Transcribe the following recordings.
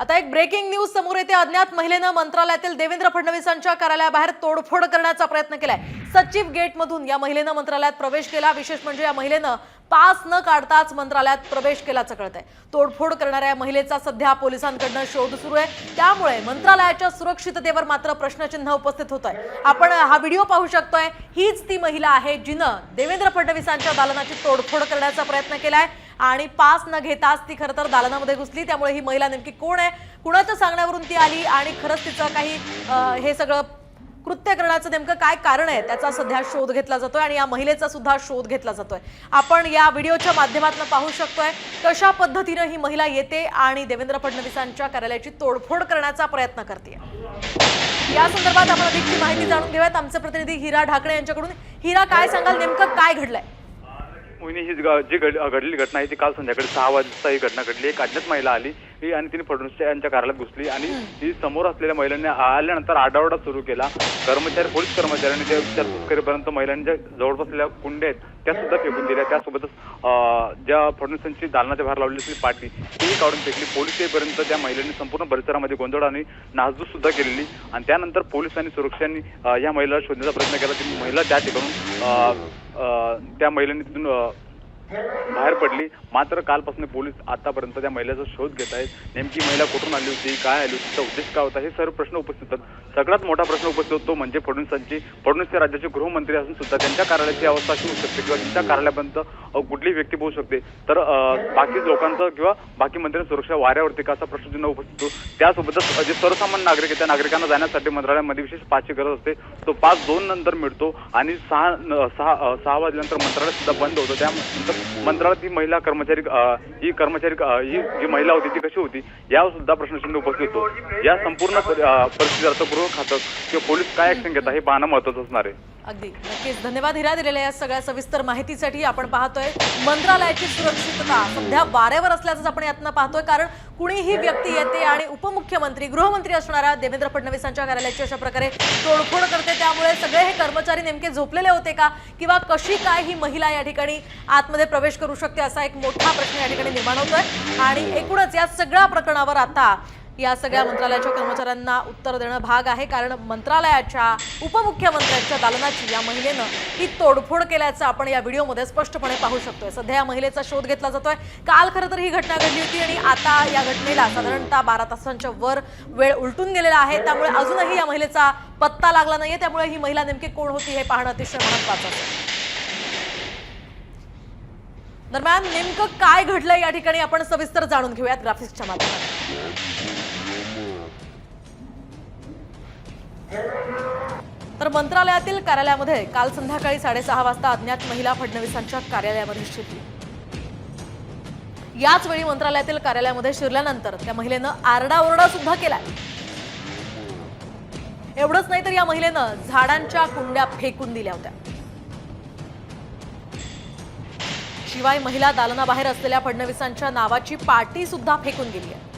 आता एक breaking news समोर येते. अज्ञात महिलेनं मंत्रालयातील देवेंद्र फडणवीसांच्या कार्यालयाबाहेर तोडफोड करण्याचा प्रयत्न केलाय. सचिव गेटमधून या महिलेनं मंत्रालयात प्रवेश केला. विशेष म्हणजे या महिलेनं पास न काढताच मंत्रालयात प्रवेश केल्याचं कळत आहे तोडफोड करणाऱ्या या महिलेचा सध्या पोलिसांकडनं शोध सुरू आहे. त्यामुळे मंत्रालयाच्या सुरक्षिततेवर मात्र प्रश्नचिन्ह उपस्थित होत आहे आपण हा व्हिडिओ पाहू शकतोय. हीच ती महिला आहे जिनं देवेंद्र फडणवीसांच्या दालनाची तोडफोड करण्याचा प्रयत्न केलाय. आणि पास न घेताच ती खरं तर दालनामध्ये घुसली. त्यामुळे ही महिला नेमकी कोण आहे? कुणाच्या सांगण्यावरून ती आली? आणि खरंच तिचं काही हे सगळं कृत्य करण्याचं नेमकं काय कारण आहे? त्याचा सध्या शोध घेतला जातोय आणि या महिलेचा सुद्धा शोध घेतला जातोय. आपण या व्हिडिओच्या माध्यमातून पाहू शकतोय कशा पद्धतीनं ही महिला येते आणि देवेंद्र फडणवीसांच्या कार्यालयाची तोडफोड करण्याचा प्रयत्न करते या संदर्भात आपण अधिकची माहिती जाणून घेऊयात. आमचे प्रतिनिधी हिरा ढाकणे यांच्याकडून. हिरा काय सांगाल? नेमकं काय घडलंय? मोहिनी ही ग- जी घड- घडलेली घटना आहे ती काल संध्याकाळी सहा वाजता ही घटना घडली एक अज्ञात महिला आली ही आणि तिने फडणवीस यांच्या कार्यालयात घुसली आणि ती समोर असलेल्या महिलांनी आल्यानंतर आडावडा सुरू केला. कर्मचारी पोलीस कर्मचाऱ्यांनी त्या विचारपूस करेपर्यंत महिलांच्या जवळपास असलेल्या कुंड्या आहेत त्या सुद्धा फेकून दिल्या. त्यासोबतच ज्या फडणवीसांची दालनाच्या बाहेर लावलेली असलेली पाटी तीही काढून फेकली. पोलीस येईपर्यंत त्या महिलांनी संपूर्ण परिसरामध्ये गोंधळ आणि नासधूस सुद्धा केलेली. आणि त्यानंतर पोलीस आणि सुरक्षांनी या महिला शोधण्याचा प्रयत्न केला. ती महिला त्या ठिकाणून त्या महिलांनी तिथून बाहेर पडली. मात्र कालपासून पोलीस आतापर्यंत त्या महिलेचा शोध घेत आहेत. नेमकी महिला कुठून आली होती काय आली होती तिचा उद्देश काय होता हे सर्व प्रश्न उपस्थित होतात. सगळ्यात मोठा प्रश्न उपस्थित होतो म्हणजे फडणवीसांची. फडणवीस हे राज्याचे गृहमंत्री असून सुद्धा त्यांच्या कार्यालयाची अवस्था अशी होऊ शकते किंवा त्यांच्या कार्यालयापर्यंत कुठली कुठलीही व्यक्ती पोहोचू शकते. तर बाकी लोकांचं किंवा बाकी मंत्र्यांची सुरक्षा वाऱ्यावरती का असा प्रश्नचिन्ह उपस्थित होतो त्यासोबतच जे सर्वसामान्य नागरिक आहेत त्या नागरिकांना जाण्यासाठी मंत्रालयामध्ये विशेष पाचची गरज असते. तो पाच दोन नंतर मिळतो आणि सहा न- सहा सहा वाजल्यानंतर मंत्रालय सुद्धा बंद होतं. त्यानंतर मंत्रालयात ही महिला कर्मचारी ही कर्मचारी ही जी महिला होती ती कशी होती यावर सुद्धा प्रश्नचिन्ह उपस्थित होतो. या संपूर्ण परिस्थिती अर्थपूर्वक खातं किंवा पोलीस काय ऍक्शन घेतात हे पाहणं महत्वाचं असणार आहे. अगदी. नक्कीच. धन्यवाद हिरा दिलेल्या या सगळ्या सविस्तर माहितीसाठी आपण पाहतोय मंत्रालयाची सुरक्षितता सध्या वाऱ्यावर असल्याचंच आपण यातनं पाहतोय कारण कुणीही व्यक्ती येते आणि उपमुख्यमंत्री गृहमंत्री असणाऱ्या देवेंद्र फडणवीसांच्या कार्यालयाची अशा प्रकारे तोडफोड करते. त्यामुळे सगळे हे कर्मचारी नेमके झोपलेले होते का? किंवा कशी काय ही महिला या ठिकाणी आतमध्ये प्रवेश करू शकते? असा एक मोठा प्रश्न या ठिकाणी निर्माण होतोय. आणि एकूणच या सगळ्या प्रकरणावर आता या सगळ्या मंत्रालयाच्या कर्मचाऱ्यांना उत्तर देणं भाग आहे. कारण मंत्रालयाच्या उपमुख्यमंत्र्यांच्या दालनाची या महिलेनं ही तोडफोड केल्याचं आपण या व्हिडिओमध्ये स्पष्टपणे पाहू शकतोय. सध्या या महिलेचा शोध घेतला जातोय. काल खरं तर ही घटना घडली होती आणि आता या घटनेला साधारणतः बारा तासांच्या वर वेळ उलटून गेलेला आहे. त्यामुळे अजूनही या महिलेचा पत्ता लागला नाहीये. त्यामुळे ही महिला नेमकी कोण होती हे पाहणं अतिशय महत्वाचं असेल. दरम्यान नेमकं काय घडलं या ठिकाणी आपण सविस्तर जाणून घेऊयात ग्राफिक्सच्या माध्यमातून. तर मंत्रालयातील कार्यालयामध्ये काल संध्याकाळी साडेसहा वाजता अज्ञात महिला फडणवीसांच्या कार्यालयामध्ये शिरली. याच वेळी मंत्रालयातील कार्यालयामध्ये शिरल्यानंतर त्या महिलेनं आरडाओरडा सुद्धा केलाय. एवढंच नाही तर या महिलेनं झाडांच्या कुंड्या फेकून दिल्या होत्या. शिवाय महिला दालनाबाहेर असलेल्या फडणवीसांच्या नावाची पाटी सुद्धा फेकून गेली आहे.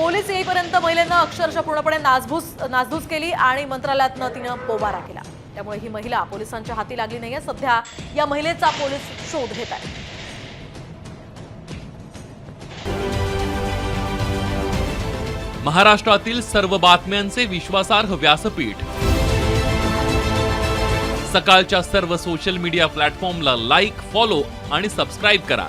पोलीस येईपर्यंत महिलेनं अक्षरशः पूर्णपणे नासभूस नासधूस केली आणि मंत्रालयातनं तिनं पोबारा केला. त्यामुळे ही महिला पोलिसांच्या हाती लागली नाहीये. सध्या या महिलेचा पोलीस शोध घेत आहे. महाराष्ट्रातील सर्व बातम्यांचे विश्वासार्ह व्यासपीठ. सकाळच्या सर्व सोशल मीडिया प्लॅटफॉर्मला लाईक फॉलो आणि सबस्क्राईब करा.